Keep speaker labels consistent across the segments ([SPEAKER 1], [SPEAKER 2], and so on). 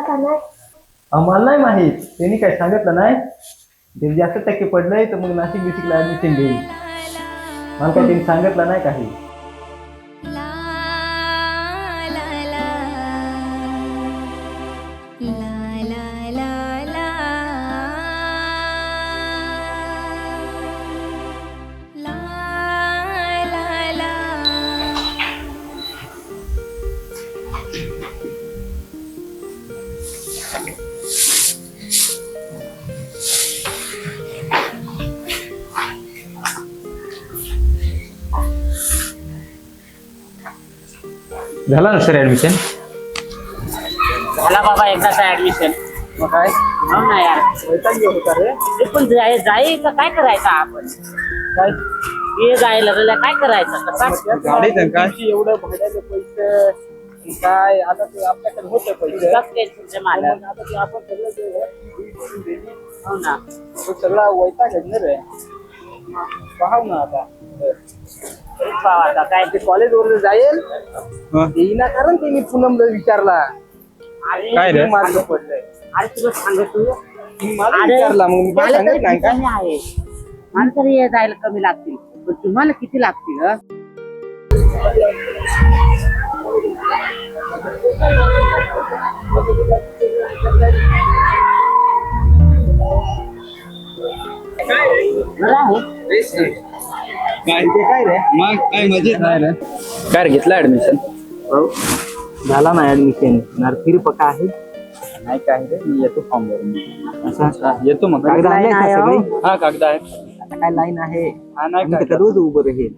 [SPEAKER 1] केला का नाही?
[SPEAKER 2] आम्हाला नाही माहीत. त्यांनी काय सांगितलं नाही? जर जास्त टक्के पडलंय तर मग नाशिक बिशिकला ऍडमिशन देईल. मला काय त्यांनी सांगितलं नाही काही. झाला ना सर ऍडमिशन
[SPEAKER 3] झाला बाबा एकदाचा ऍडमिशन
[SPEAKER 2] मग काय
[SPEAKER 3] हो ना यार.
[SPEAKER 2] वैताग घेऊ होता रे
[SPEAKER 3] ते पण जाय जाईल का काय करायचं आपण?
[SPEAKER 2] काय?
[SPEAKER 3] हे जायला काय करायचं? कसा
[SPEAKER 2] काय? एवढं भाड्याचे पैसे काय? आता ते आपल्याकडे होते पैसे. आता ते आपण सगळं जे आहे, वीज बिल दिली,
[SPEAKER 3] हो ना.
[SPEAKER 2] तो सगळा वैताग घेणार आहे. पाहू ना आता.
[SPEAKER 3] आता. काय
[SPEAKER 2] ते कॉलेज वर जाईल? येईना कारण त्यांनी पूनमला विचारला.
[SPEAKER 3] अरे
[SPEAKER 2] काय रे? मार्क पडलंय.
[SPEAKER 3] अरे तुला सांगतो.
[SPEAKER 2] मला
[SPEAKER 3] अरे,
[SPEAKER 2] विचारला मग मी काय
[SPEAKER 3] मला तर
[SPEAKER 2] सांगितलं नाही
[SPEAKER 3] कमी आहे. मला तरी हे जायला कमी लागतील. पण तुम्हाला किती लागतील हं? बरं आहे.
[SPEAKER 2] काय? ते काय रे?
[SPEAKER 4] मग काय मजेत?
[SPEAKER 2] नाही रे.
[SPEAKER 4] काय घेतलं ऍडमिशन
[SPEAKER 2] हो झाला ना ऍडमिशन नर्सरी पक्का आहे? नाही काय रे मी येतो फॉर्म भरून
[SPEAKER 4] असं येतो मग.
[SPEAKER 2] कागद आणले का
[SPEAKER 3] नाही
[SPEAKER 2] सगळे?
[SPEAKER 3] हो.
[SPEAKER 4] हा कागद आहे.
[SPEAKER 2] आता काय लाईन आहे?
[SPEAKER 4] हा नाही
[SPEAKER 2] आम्ही
[SPEAKER 4] काय
[SPEAKER 2] रोज उभं राहील.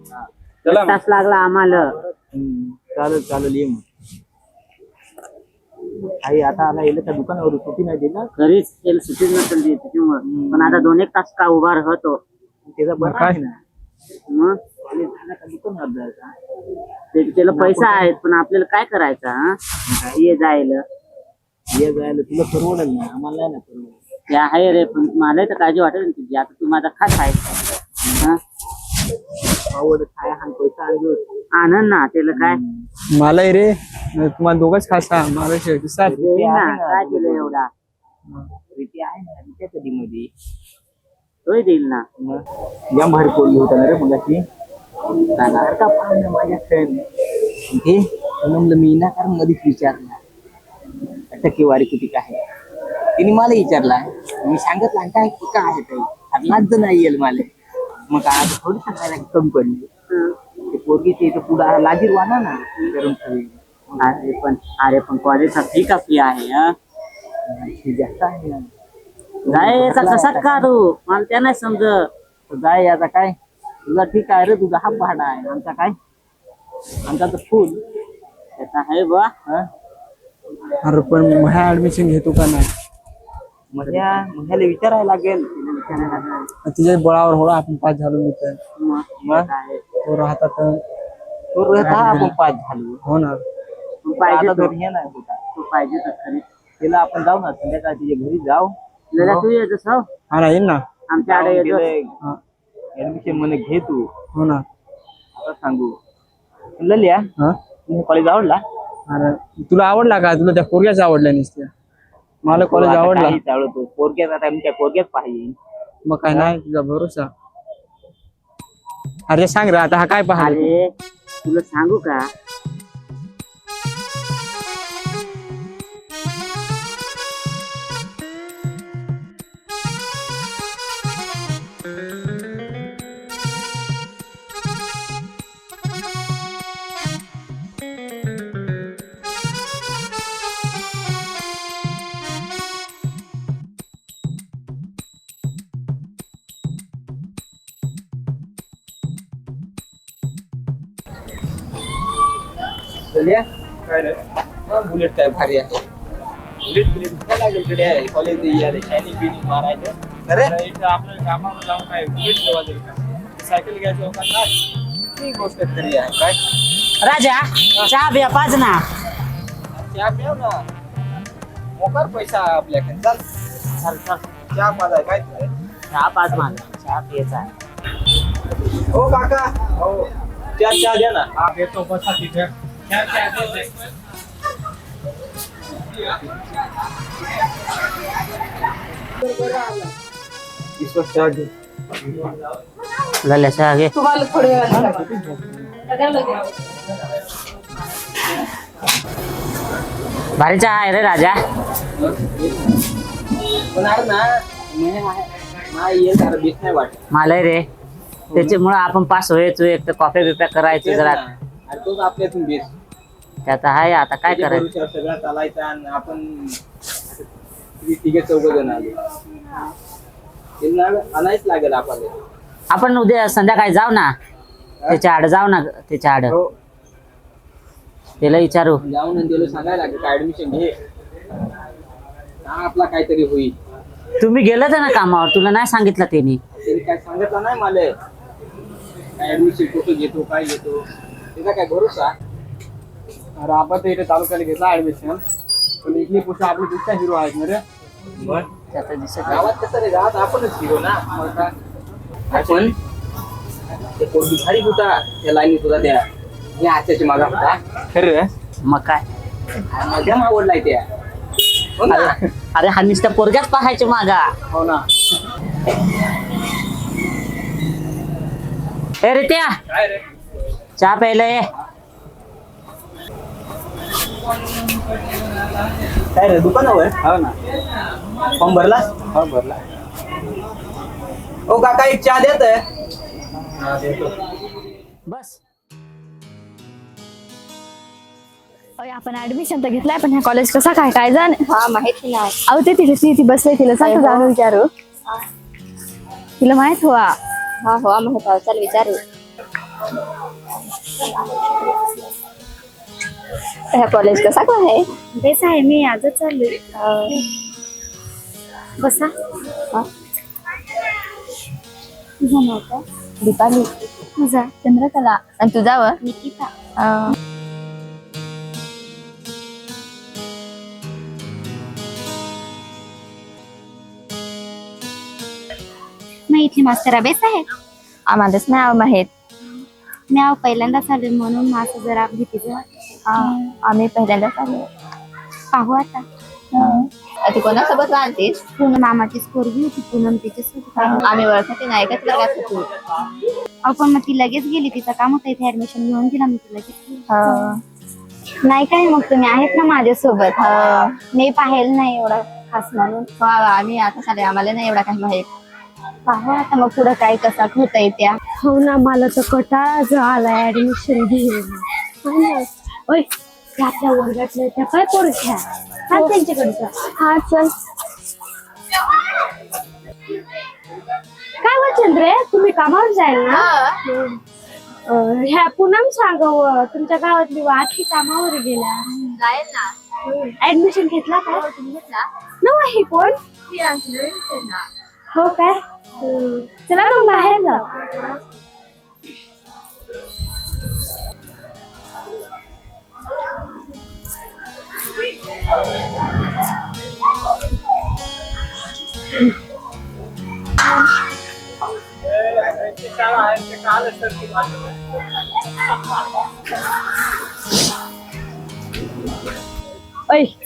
[SPEAKER 4] चला मग.
[SPEAKER 3] तास लागला आम्हाला.
[SPEAKER 2] हम्म, चालेल चालेल ये मग. आई आता आला येईल का दुकानावर सुट्टी नाही दिला
[SPEAKER 3] घरीच त्याला सुट्टीच नसेल त्याच्यामुळं पण आता दोन एक तास का उभा राहतो.
[SPEAKER 2] त्याचा बरं आहे ना.
[SPEAKER 3] मग? त्याला पैसा आहेत पण आपल्याला काय करायचं हा? ये जायला.
[SPEAKER 2] ये जायला तुला परवडेल ना? आम्हाला नाही ना परवडेल.
[SPEAKER 3] ते आहे रे पण मला तर काळजी वाटेल ना तुझी. आता तू माझा खास आहे हा?
[SPEAKER 2] आवड काय हा पैसा आणलो
[SPEAKER 3] आनंद ना त्याला काय?
[SPEAKER 4] मला रे. तुम्हाला दोघच खासा मला शेवटी साथ
[SPEAKER 3] ना काय केलं एवढा?
[SPEAKER 2] प्रीती आहे ना कधी मध्ये.
[SPEAKER 3] तोही देईल ना
[SPEAKER 2] या भारी पडली होता ना रे मगाशी सारखा पाहिजे माझ्या फ्रेंड हे म्हणलं मी ना कारण मध्येच विचारला टक्केवारी किती काय तिने मला विचारला मी सांगितलं काय काय आहे ताई आता लाज नाही येईल मला मग आज थोडी सांगायला कमी पडली ते पोरगी ते पुढे लाजीर वाना ना करून ठेवी
[SPEAKER 3] अरे पण अरे पण कॉलेजचा फी का फी आहे
[SPEAKER 2] जास्त आहे ना
[SPEAKER 3] जायचा कसा काढू? मला त्या नाही समज
[SPEAKER 2] तर जाय आता काय? तुझा ठीक आहे रे तुझा हा भाडा आहे. आमचा काय? आमचा तर फुल
[SPEAKER 3] त्याचा आहे बा
[SPEAKER 2] हा?
[SPEAKER 4] अरे पण ह्या ऍडमिशन घेतो का नाही?
[SPEAKER 2] मध्या मध्याला विचारायला लागेल. तिला विचारायला लागेल
[SPEAKER 4] तिच्या बळावर होळा आपण पाच झालो मित्र
[SPEAKER 3] मग
[SPEAKER 2] मग?
[SPEAKER 3] आहे.
[SPEAKER 4] तो राहतात
[SPEAKER 2] तो रहता आपण पाच झालो.
[SPEAKER 4] होणार
[SPEAKER 3] तू पाहिजे
[SPEAKER 2] आता
[SPEAKER 3] तो
[SPEAKER 2] तर हे नाही होता
[SPEAKER 3] तू पाहिजे तर खरी.
[SPEAKER 2] तिला आपण जाऊ ना संध्याकाळी तिच्या घरी जाऊ.
[SPEAKER 3] लला तू ये जसं
[SPEAKER 4] हा ना. येईल ना
[SPEAKER 3] आमच्याकडे येतो
[SPEAKER 4] हा.
[SPEAKER 2] ऍडमिशन म्हणे घे तू.
[SPEAKER 4] हो ना.
[SPEAKER 2] आता सांगू. ललिया
[SPEAKER 4] हा?
[SPEAKER 2] कॉलेज आवडला?
[SPEAKER 4] अरे तुला आवडला का? तुला त्या पोरग्याच आवडल्या नसत्या. मला कॉलेज
[SPEAKER 2] आता
[SPEAKER 4] आवडला.
[SPEAKER 2] काहीच आवडतो पोरग्यात आता आमच्या पोरग्यात पाहिजे.
[SPEAKER 4] मग काय नाही तुझा भरोसा. अरे सांग रे आता हा काय पाहाल
[SPEAKER 3] अरे तुला सांगू का?
[SPEAKER 2] ललिया काय रे? बुलेट काय भारी आहे. बुलेट बुलेट काय लागेल कडे आहे कॉलेज यायला शायनिंग बिनिंग मारायचं. अरे?
[SPEAKER 4] इथं आपल्या कामावर जाऊन काय बुलेट का? सायकल घ्यायचं लोकांना
[SPEAKER 2] ती गोष्ट खरी आहे काय?
[SPEAKER 3] राजा चहा बिया पाच ना.
[SPEAKER 2] चहा पिऊ ना. मोकार पैसा आपल्याकडे. चल.
[SPEAKER 3] चल चल.
[SPEAKER 2] चहा माझा आहे काय?
[SPEAKER 3] चहा पाच माझा. चहा पियाचा आहे.
[SPEAKER 2] हो काका. हो. चहा चहा द्या ना.
[SPEAKER 4] हा देतो बसा तिथे.
[SPEAKER 2] विश्वास ठेवा
[SPEAKER 3] आगे भारी चहा आहे रे. राजा
[SPEAKER 2] पण आहे ना
[SPEAKER 3] मला रे त्याच्यामुळे आपण पास व्हायचो एक तर कॉफी बिप्या करायचो जरा.
[SPEAKER 2] आपल्यातून बेस
[SPEAKER 3] त्यात आहे आता काय करायचं?
[SPEAKER 2] आणि आपण तिघे चौघ जण आलो. त्यांना आणायच लागेल आपल्याला.
[SPEAKER 3] आपण उद्या संध्याकाळी जाऊ ना? त्याच्या आड जाऊ ना त्याच्या आड.
[SPEAKER 2] हो.
[SPEAKER 3] त्याला विचारू.
[SPEAKER 2] जाऊन आणि त्याला सांगायला लागेल का ऍडमिशन घे. हा आपला काहीतरी होईल.
[SPEAKER 3] तुम्ही गेलं ना कामावर? तुला नाही सांगितलं त्यांनी?
[SPEAKER 2] काय सांगितलं नाही मला ऍडमिशन कुठं घेतो काय घेतो? त्याचा काय भरोसा?
[SPEAKER 4] अरे आपण तर इथे तालुक्याला घेतला ऍडमिशन पण इथली पुढे आपली दुसऱ्या हिरो आहेत ना रे.
[SPEAKER 3] त्याचं दिसत नाही.
[SPEAKER 2] गावात कसं रे गावात आपणच हिरो ना. मग काय आपण? ते पोरगी भारी होता. त्या होता त्या या आजच्याची मागा होता.
[SPEAKER 4] खरं?
[SPEAKER 3] मग काय?
[SPEAKER 2] मजा आवडलाय त्या? हो ना?
[SPEAKER 3] अरे हा नुसतं पोरग्याच पाहायचे मागा.
[SPEAKER 4] हो ना.
[SPEAKER 3] ए रे त्या
[SPEAKER 2] काय रे?
[SPEAKER 3] चहा प्यायला ये.
[SPEAKER 2] काय रे दुकानावर
[SPEAKER 4] हो ना.
[SPEAKER 2] फॉर्म भरलास?
[SPEAKER 4] हो भरला.
[SPEAKER 2] ओ काका एक चहा देत.
[SPEAKER 3] बस.
[SPEAKER 1] अय, आपण ऍडमिशन तर घेतलाय पण ह्या कॉलेज कसा काय? काय जाण?
[SPEAKER 5] हा माहिती नाही.
[SPEAKER 1] अहो ते तिथे ती ती बसले तिला सांग
[SPEAKER 5] हो.
[SPEAKER 1] जाणून विचारू. तिला माहीत हो
[SPEAKER 5] हा हो माहीत आहे चल विचारू. ह्या कॉलेज कसा काय आहे.
[SPEAKER 1] तेच आहे मी आजच चालले. बसा. तुझं नाव काय?
[SPEAKER 5] दीपाली.
[SPEAKER 1] तुझा. चंद्रकला.
[SPEAKER 5] आणि तुझा व
[SPEAKER 1] निकिता मग इथली मास्तर बेस आहे
[SPEAKER 5] आम्हालाच नाही आव माहीत.
[SPEAKER 1] मी अहो पहिल्यांदाच आले म्हणून माझं जरा भीतीचं
[SPEAKER 5] हा आम्ही पहिल्यांदाच आलो.
[SPEAKER 1] पाहू आता.
[SPEAKER 5] तू कोणासोबत राहतेस?
[SPEAKER 1] पूनम मामाचीच पोरगी होती पूनम तिच्यासोबत
[SPEAKER 5] आम्ही ओळखते नाही का वर्गात होतो
[SPEAKER 1] अहो पण मग ती लगेच गेली तिचं काम होतं इथे ऍडमिशन घेऊन दिला मी ती लगेच गेली. नाही काय मग तुम्ही आहेत ना माझ्यासोबत. मी पाहेल नाही एवढा खास म्हणून.
[SPEAKER 5] हो, आम्ही आता चालेल आम्हाला नाही एवढा काही माहीत.
[SPEAKER 1] पाहू आता मग पुढं काय कसा होता त्या. हो ना मला तर कटाळा जो आला ऍडमिशन घेऊन ओय त्या आपल्या वर्गातल्या त्या काय पोरख्या हा त्यांच्याकडचा. हा चल. काय वचन रे तुम्ही कामावर जाईल ना? अं, ह्या पुनम सांगाव तुमच्या गावातली वाटली कामावर गेल्या.
[SPEAKER 5] जाईल ना.
[SPEAKER 1] ऍडमिशन घेतला का?
[SPEAKER 5] तुम्ही घेतला.
[SPEAKER 1] नाही कोण? हो काय? चला मग बाहेर जाऊ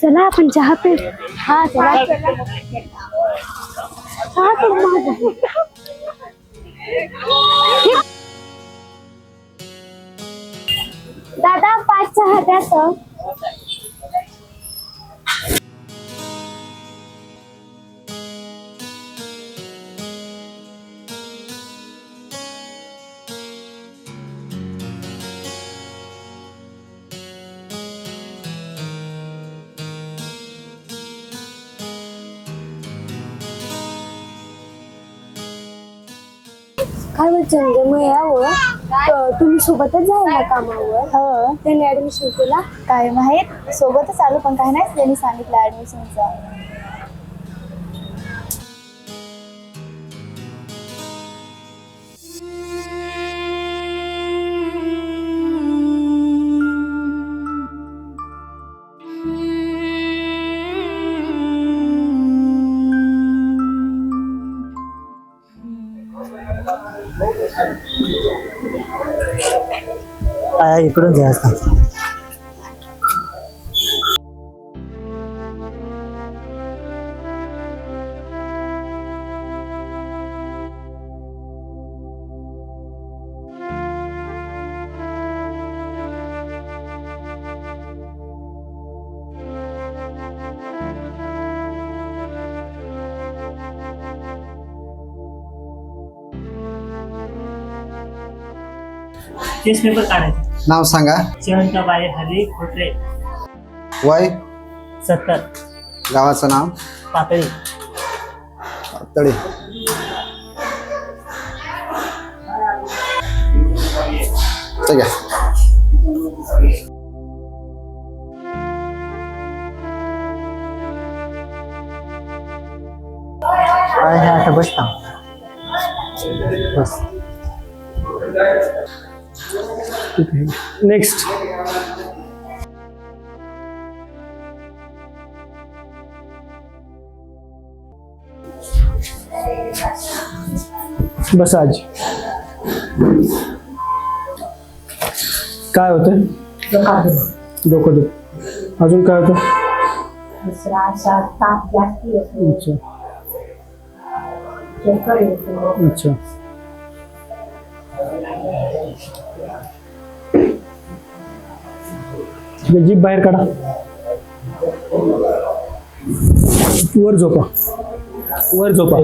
[SPEAKER 1] चला चहा पे। हा चला। हा माझा दादा पाच चहा द्या काय वचन मग यावं तुम्ही सोबतच जाईल ना कामावर. हो. त्यांनी ऍडमिशन केला. काय माहीत सोबतच आलो पण काय नाही त्यांनी सांगितलं ऍडमिशनचं
[SPEAKER 3] इकडून जायचं
[SPEAKER 6] केस पेपर काढायचे.
[SPEAKER 7] नाव सांगा.
[SPEAKER 6] शेवंताबाई हरी खोटरे.
[SPEAKER 7] वय?
[SPEAKER 6] सत्तर.
[SPEAKER 7] गावाचं नाव?
[SPEAKER 6] पातळी.
[SPEAKER 7] तळे ठीक आहे
[SPEAKER 2] काय हे आता बसता बस.
[SPEAKER 8] नेक्स्ट बसाज काय होतं डोकं दुख. अजून काय होतं? अच्छा. ठीक आहे, बाहेर काढा. वर झोपा. वर झोपा.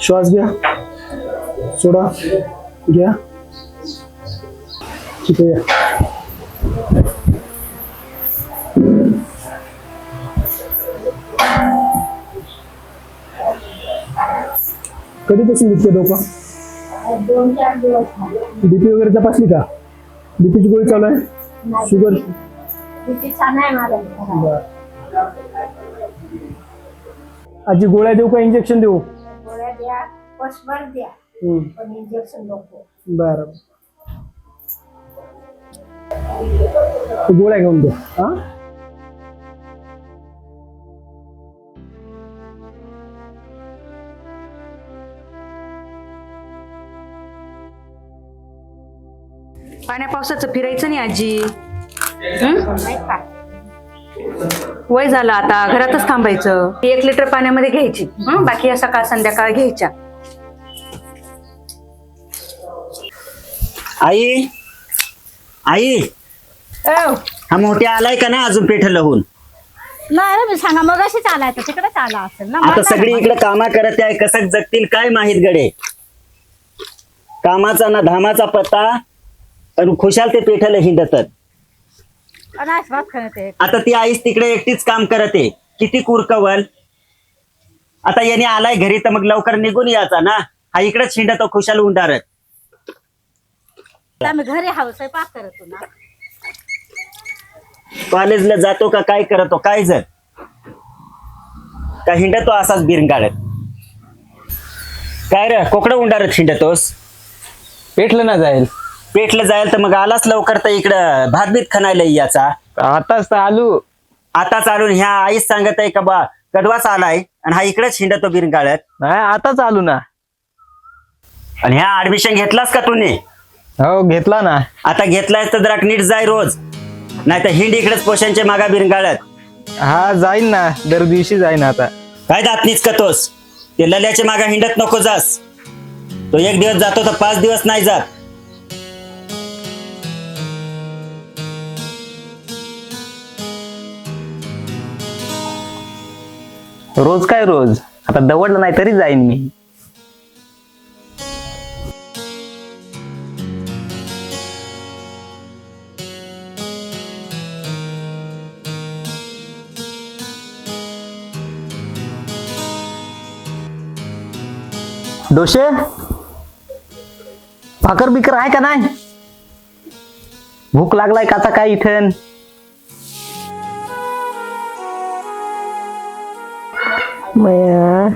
[SPEAKER 8] श्वास घ्या. सोडा. घ्या. ठीक आहे या. कधीपासून दुखते डोका? बीपी वगैरे तपासली का? बीपीची गोळी चालू आहे? शुगर? आजी गोळ्या देऊ का? इंजेक्शन देऊ? हम्म. बरं. तू गोळ्या घेऊन दे हा?
[SPEAKER 9] पाण्या पावसाचं फिरायचं नाही आजी. हं? वय झालं आता घरातच थांबायचं. एक लिटर पाण्यामध्ये घ्यायची. हं? बाकी या सकाळ संध्याकाळ घ्यायच्या.
[SPEAKER 10] आई आई. हा. मोठ्या आलाय का ना अजून पेठ लहून
[SPEAKER 11] नाही रे मी सांगा मग अशीच आलाय तर तिकडेच आला असेल ना?
[SPEAKER 10] आता सगळी इकडे कामा करत आहे कसं जगतील काय माहीत गडे? कामाचा ना धामाचा पत्ता आणि खुशाल ते पेठाला हिंडतात. आता ती आईच तिकडे एकटीच काम करत. आहे किती कुरकवल. आता याने आलाय घरी तर मग लवकर निघून यायचा ना. हा इकडेच हिंडतो खुशाल उंडारत.
[SPEAKER 11] आम्ही घरी हाव स्वयंपाक करतो ना.
[SPEAKER 10] कॉलेजला जातो का काय करतो काय जर. का हिंडतो असाच बिरंगाळत काय रे कोकडं उंडारत हिंडतोस?
[SPEAKER 2] पेटलं ना जाईल.
[SPEAKER 10] पेटलं जाईल तर मग आलाच लवकर तर इकडं भातबीत खणायला याचा
[SPEAKER 2] आताच तर आलू.
[SPEAKER 10] आता चालून ह्या आईच सांगत आहे का बा कडवाच आलाय आणि हा इकडेच हिंडतो बिरंगाळत
[SPEAKER 2] नाही आताच आलू ना.
[SPEAKER 10] आणि ह्या ऍडमिशन घेतलास का तुम्ही
[SPEAKER 2] हो घेतला ना.
[SPEAKER 10] आता घेतलाय तर जरा नीट जाय रोज. नाही तर हिंड इकडेच पोशांचे मागा बिरंगाळत
[SPEAKER 2] हा जाईन ना. दर दिवशी जाईन आता.
[SPEAKER 10] काय दातनीच कतोस ते लल्याच्या मागा हिंडत नको जास. तो एक दिवस जातो तर पाच दिवस नाही जात.
[SPEAKER 2] रोज काय रोज? आता दवडलं नाही तरी जाईन मी. डोसे भाकर बिकर आहे का नाही? भूक लागलाय काचा काय इथं?
[SPEAKER 12] मया.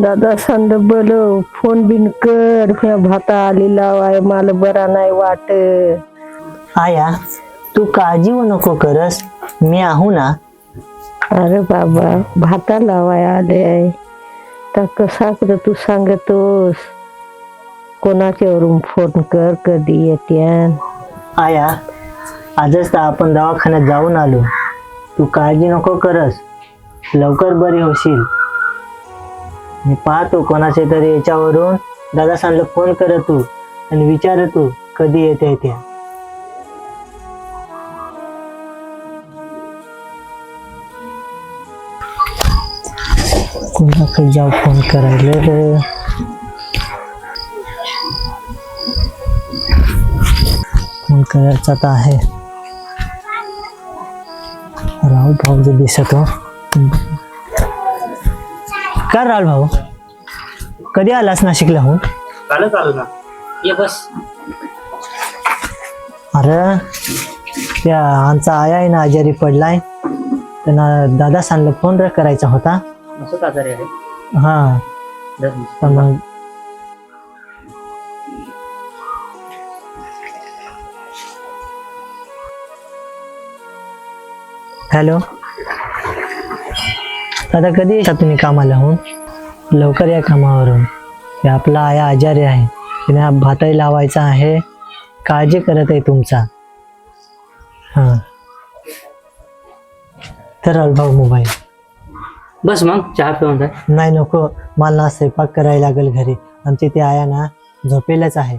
[SPEAKER 12] दादा संद बोल फोन बिन कर. म्या भाता आली लावाय मला बरा नाही वाट.
[SPEAKER 10] आया तू काळजी नको करस. मी आहो ना.
[SPEAKER 12] अरे बाबा भाता लावाय आले तर कसा कर तू सांगतोस. कोणाच्यावरून फोन कर कधी येत्यान?
[SPEAKER 10] आया आजच तर आपण दवाखान्यात जाऊन आलो. तू काळजी नको करस. लवकर बरी होशील. मी पाहतो कोणाच्या तरी याच्यावरून दादा सांगला फोन कर तू आणि विचार तू कधी येते त्या.
[SPEAKER 6] कोणाकडे जाऊ फोन करायला रे? फोन करायचा तर आहे. राहुल भाऊ जर दिसत हो. काय राहुल भाऊ? कधी आलास नाशिकलाहून
[SPEAKER 13] कालच आलो ना. ये बस.
[SPEAKER 6] अरे त्या आमचा आया आहे ना आजारी पडलाय. त्यांना दादा सांगलं फोन रे करायचा होता.
[SPEAKER 13] असंच आजारी आहे.
[SPEAKER 6] हा.
[SPEAKER 13] दस
[SPEAKER 6] तर मग हॅलो? दादा कधी येता तुम्ही कामाला होऊन लवकर या कामावरून. हे आपला आया आजारी आहे. तिने भाताई लावायचा आहे. काळजी करत आहे तुमचा. हां. तर भाऊ मोबाईल.
[SPEAKER 13] बस मग चहा पिऊन जाय
[SPEAKER 6] नाही नको मला ना स्वयंपाक करायला लागेल घरी. आमची ती आया ना झोपेलच आहे.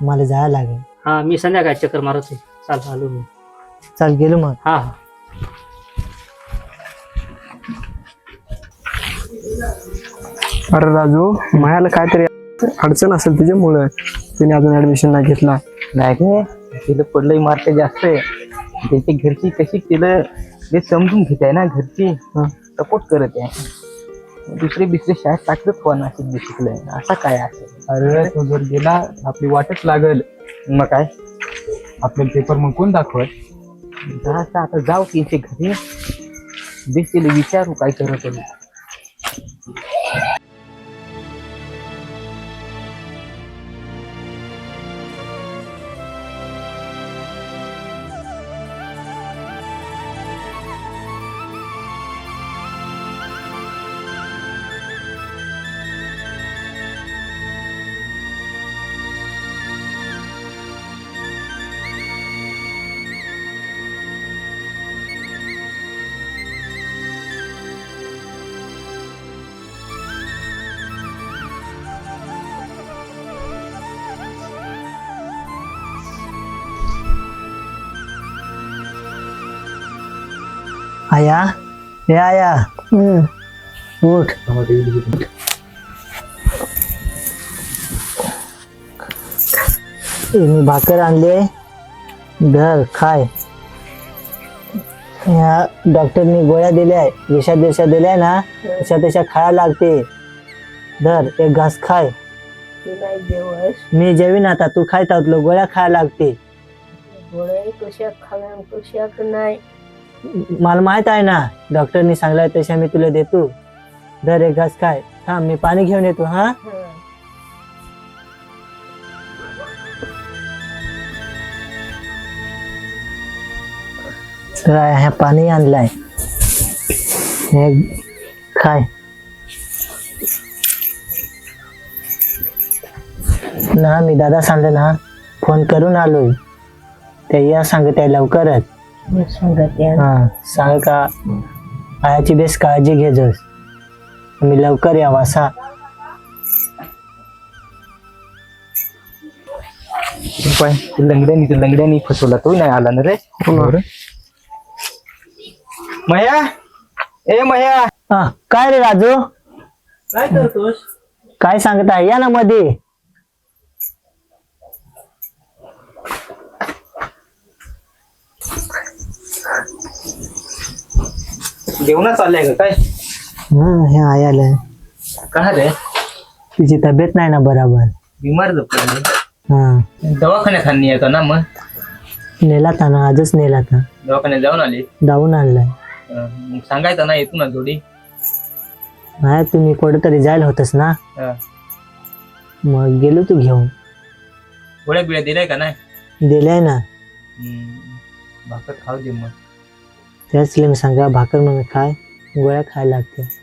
[SPEAKER 6] मला जायला लागेल.
[SPEAKER 13] हा मी संध्याकाळी चक्कर मारत आहे चाल आलो मी.
[SPEAKER 6] चाल गेलो मग.
[SPEAKER 13] हा हा.
[SPEAKER 4] अरे राजू मायाला काहीतरी अडचण असेल त्याच्यामुळं तिने अजून ऍडमिशन नाही घेतला.
[SPEAKER 2] नाही रे तिला पडलंय मार्क जास्त आहे. त्याची घरची कशी तिला ते समजून घेत आहे ना घरची सपोर्ट करत आहे. दुसरी बिसरी शाळेत टाकत हो नाशिक बिशिकलंय असा काय असेल
[SPEAKER 4] अरे तो जर गेला आपली वाटच लागल.
[SPEAKER 2] मग काय?
[SPEAKER 4] आपल्याला पेपर मग कोण दाखवत?
[SPEAKER 2] जरासं आता जाऊ त्यांच्या घरी. बेस तिला विचारू काय करत आहे.
[SPEAKER 6] आया? हे आया. उठ. हे मी भाकर आणले. धर खाय. या डॉक्टरनी गोळ्या दिल्या आहे. विषा दिवसा दिल्या ना तशा तशा खायला लागते. धर एक घास खाय. मी जेवीन आता. तू खायत आहोत गोळ्या खायला लागते.
[SPEAKER 12] गोळे कशाक खाव्या कशाक नाही.
[SPEAKER 6] मला माहीत आहे ना डॉक्टरनी सांगलाय तशा मी तुला देतो. दर एक घास काय थांब मी पाणी घेऊन येतो हा? तर ह्या पाणी आणलाय. हे काय ना मी दादा सांगले ना फोन करून आलोय. ते या सांगत आहे लवकरच. हा सांग का? आयाची बेस काळजी घेजोस मी लवकर यावा असा.
[SPEAKER 2] पण ते लंगड्यानी ते लंगड्यानी फसवला तो नाही आला ना रे? मया ए मया
[SPEAKER 6] हा काय रे राजू?
[SPEAKER 13] काय करतोस?
[SPEAKER 6] काय सांगत आहे या ना मध्ये
[SPEAKER 2] जेवणाच चाललंय का काय?
[SPEAKER 6] हा हे आयाला
[SPEAKER 2] का रे?
[SPEAKER 6] तिची तब्येत नाही ना बराबर.
[SPEAKER 2] बिमार झोपली
[SPEAKER 6] हा.
[SPEAKER 2] दवाखान्यात आणली आहे का ना मग?
[SPEAKER 6] नेला था ना आजच नेला था
[SPEAKER 2] दवाखान्यात जाऊन आली?
[SPEAKER 6] जाऊन आणलाय.
[SPEAKER 2] अं, मग सांगायचं ना येतो ना थोडी
[SPEAKER 6] नाही तुम्ही कुठेतरी जायला होतस ना?
[SPEAKER 2] अं,
[SPEAKER 6] मग गेलो तू घेऊन.
[SPEAKER 2] गोळ्या बिळ्या दिलाय का नाही?
[SPEAKER 6] दिलाय ना.
[SPEAKER 2] हम्म, भाकर खाऊ दे मग.
[SPEAKER 6] त्याच मी सांगा भाकर मग खाय गोळ्या खायला लागते.